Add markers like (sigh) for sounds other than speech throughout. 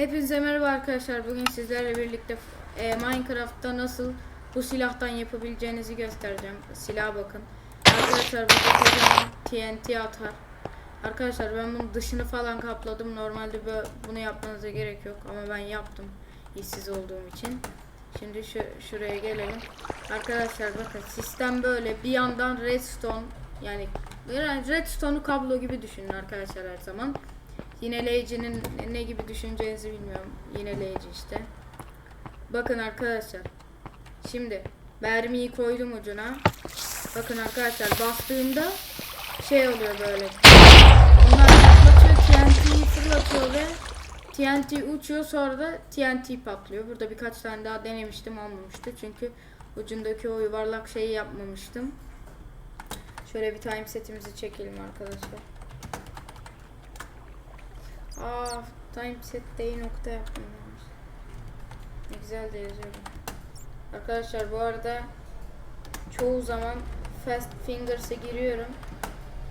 Hepinize merhaba arkadaşlar. Bugün sizlerle birlikte e, Minecraft'ta nasıl bu silahtan yapabileceğinizi göstereceğim. Silaha bakın. Arkadaşlar kocaman TNT atar. Arkadaşlar ben bunun dışını falan kapladım. Normalde böyle bunu yapmanıza gerek yok ama ben yaptım. işsiz olduğum için. Şimdi şu şuraya gelelim. Arkadaşlar bakın sistem böyle bir yandan redstone yani redstone'u kablo gibi düşünün arkadaşlar her zaman. Yineleyicinin ne gibi düşüneceğinizi bilmiyorum. Yineleyici işte. Bakın arkadaşlar. Şimdi mermiyi koydum ucuna. Bakın arkadaşlar bastığımda şey oluyor böyle. Onlar patlatıyor TNT'yi fırlatıyor ve TNT uçuyor sonra da TNT patlıyor. Burada birkaç tane daha denemiştim olmamıştı. Çünkü ucundaki o yuvarlak şeyi yapmamıştım. Şöyle bir time setimizi çekelim arkadaşlar. Aa, time set değil nokta yaptım demiş. Ne güzel de yazıyorum. Arkadaşlar bu arada çoğu zaman Fast Fingers'e giriyorum.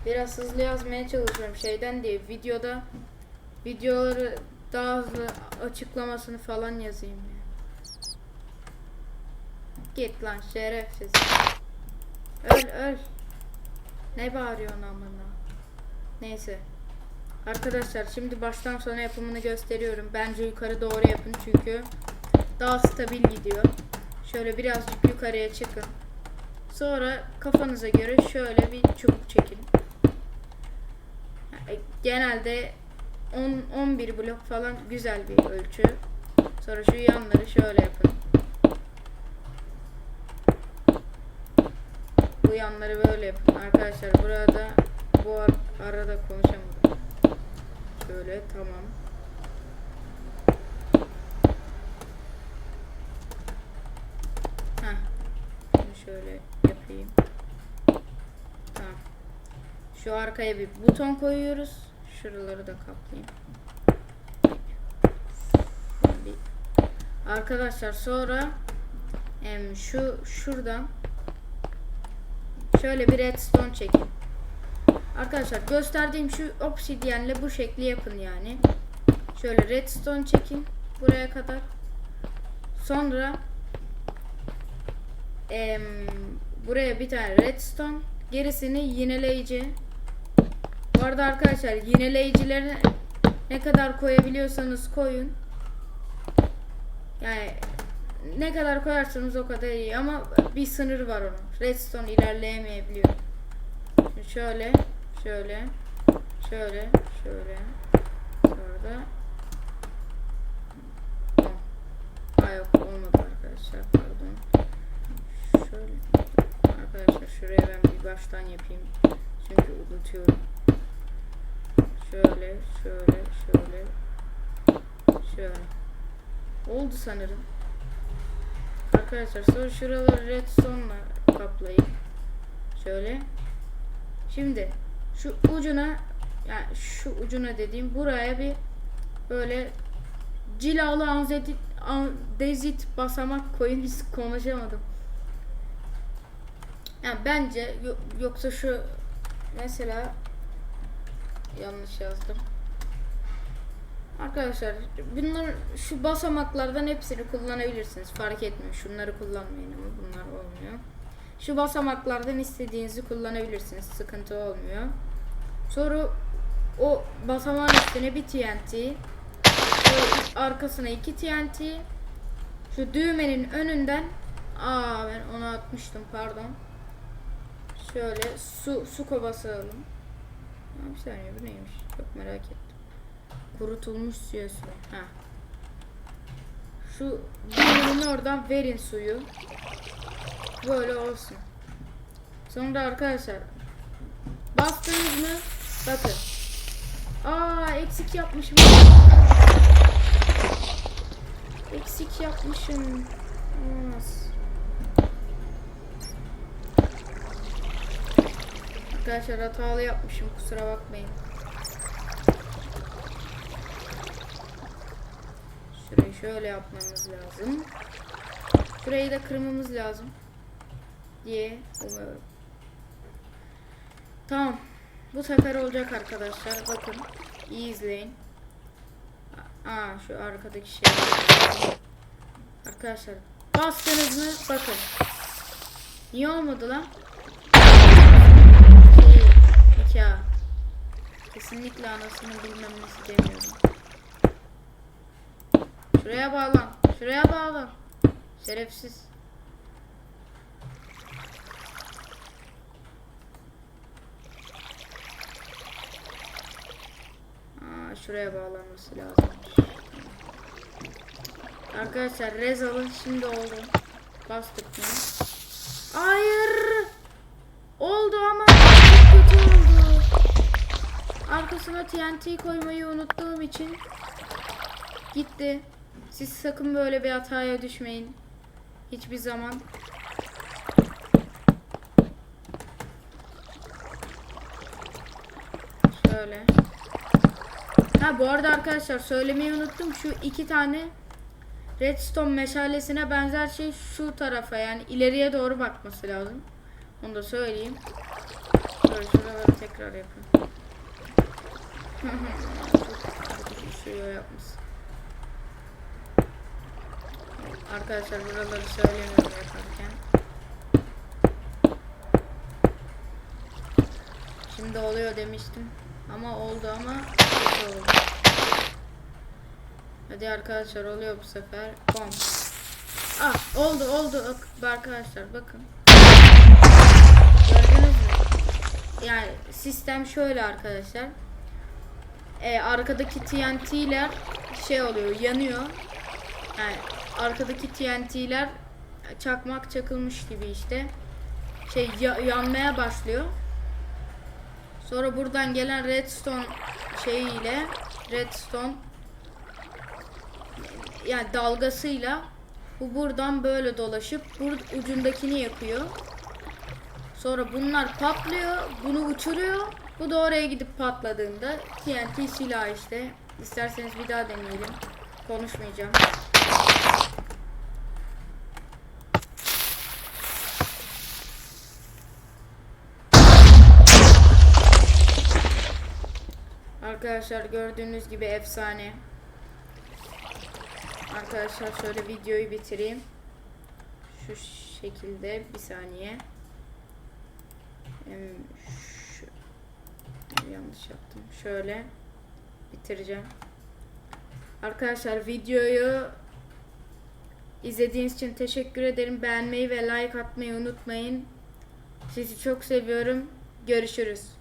Biraz hızlı yazmaya çalışıyorum şeyden diye videoda videoları daha hızlı açıklamasını falan yazayım ya. Git lan şerefsiz. Öl öl. Ne bağırıyorsun amına? Neyse. Arkadaşlar şimdi baştan sona yapımını gösteriyorum. Bence yukarı doğru yapın çünkü daha stabil gidiyor. Şöyle birazcık yukarıya çıkın. Sonra kafanıza göre şöyle bir çubuk çekin. Yani Genelde 10 11 blok falan güzel bir ölçü. Sonra şu yanları şöyle yapın. Bu yanları böyle yapın. Arkadaşlar burada bu ar- arada konuşamadım. Şöyle tamam. Heh. Şöyle yapayım. Tamam. Şu arkaya bir buton koyuyoruz. Şuraları da kaplayayım. Arkadaşlar sonra em, şu şuradan şöyle bir redstone çekin. Arkadaşlar gösterdiğim şu obsidyenle bu şekli yapın yani. Şöyle redstone çekin buraya kadar. Sonra em, buraya bir tane redstone, gerisini yineleyici. Bu arada arkadaşlar yineleyicileri ne kadar koyabiliyorsanız koyun. Yani ne kadar koyarsanız o kadar iyi ama bir sınır var onun. Redstone ilerleyemeyebiliyor. Şimdi şöyle, şöyle, şöyle, şöyle. Sonra da. Aa yok olmadı arkadaşlar pardon. Şöyle arkadaşlar şuraya ben bir baştan yapayım. Çünkü unutuyorum. Şöyle, şöyle, şöyle, şöyle. Oldu sanırım. Arkadaşlar sonra şuraları redstone'la kaplayın. Şöyle. Şimdi şu ucuna yani şu ucuna dediğim buraya bir böyle cilalı anzedit, andezit basamak koyun hiç konuşamadım. Yani bence yo- yoksa şu mesela yanlış yazdım. Arkadaşlar bunlar şu basamaklardan hepsini kullanabilirsiniz. Fark etmiyor. Şunları kullanmayın ama bunlar olmuyor. Şu basamaklardan istediğinizi kullanabilirsiniz. Sıkıntı olmuyor. Sonra o basamağın üstüne bir TNT, arkasına iki TNT, şu düğmenin önünden aa ben onu atmıştım pardon. Şöyle su su kovası alın. Aa, bir saniye bu neymiş? Çok merak ettim. Kurutulmuş suya su. Ha. Şu düğmenin oradan verin suyu. Böyle olsun. Sonra arkadaşlar bastınız mı? Bakın. Aa eksik yapmışım. Eksik yapmışım. Olmaz. Arkadaşlar hatalı yapmışım kusura bakmayın. Şurayı şöyle yapmamız lazım. Şurayı da kırmamız lazım. Diye umuyorum. Tamam. Bu sefer olacak arkadaşlar. Bakın. iyi izleyin. Aa şu arkadaki şey. Arkadaşlar bastınız mı bakın. Niye olmadı lan? Şey, nikah. Kesinlikle anasını bilmem nesi demiyorum. Şuraya bağlan. Şuraya bağlan. Şerefsiz. Aa, şuraya bağlanması lazım. Arkadaşlar Rezal'ın şimdi oldu. Bastık mı? Hayır. Oldu ama çok kötü oldu. Arkasına TNT koymayı unuttuğum için gitti. Siz sakın böyle bir hataya düşmeyin. Hiçbir zaman. Şöyle. Ha bu arada arkadaşlar söylemeyi unuttum. Şu iki tane redstone meşalesine benzer şey şu tarafa yani ileriye doğru bakması lazım. Onu da söyleyeyim. Şöyle şuraları tekrar (laughs) yapmış. Arkadaşlar buraları söylemiyorum yaparken. Şimdi oluyor demiştim. Ama oldu ama oldu. Hadi arkadaşlar oluyor bu sefer. Bom. Ah oldu oldu arkadaşlar bakın. Gördünüz mü? Yani sistem şöyle arkadaşlar. Ee, arkadaki TNT'ler şey oluyor yanıyor. Yani arkadaki TNT'ler çakmak çakılmış gibi işte. Şey ya- yanmaya başlıyor. Sonra buradan gelen redstone şeyiyle redstone yani dalgasıyla bu buradan böyle dolaşıp bur ucundakini yakıyor. Sonra bunlar patlıyor, bunu uçuruyor. Bu da oraya gidip patladığında TNT silah işte. İsterseniz bir daha deneyelim. Konuşmayacağım. Arkadaşlar gördüğünüz gibi efsane. Arkadaşlar şöyle videoyu bitireyim. Şu şekilde bir saniye. Şu, yanlış yaptım. Şöyle bitireceğim. Arkadaşlar videoyu izlediğiniz için teşekkür ederim. Beğenmeyi ve like atmayı unutmayın. Sizi çok seviyorum. Görüşürüz.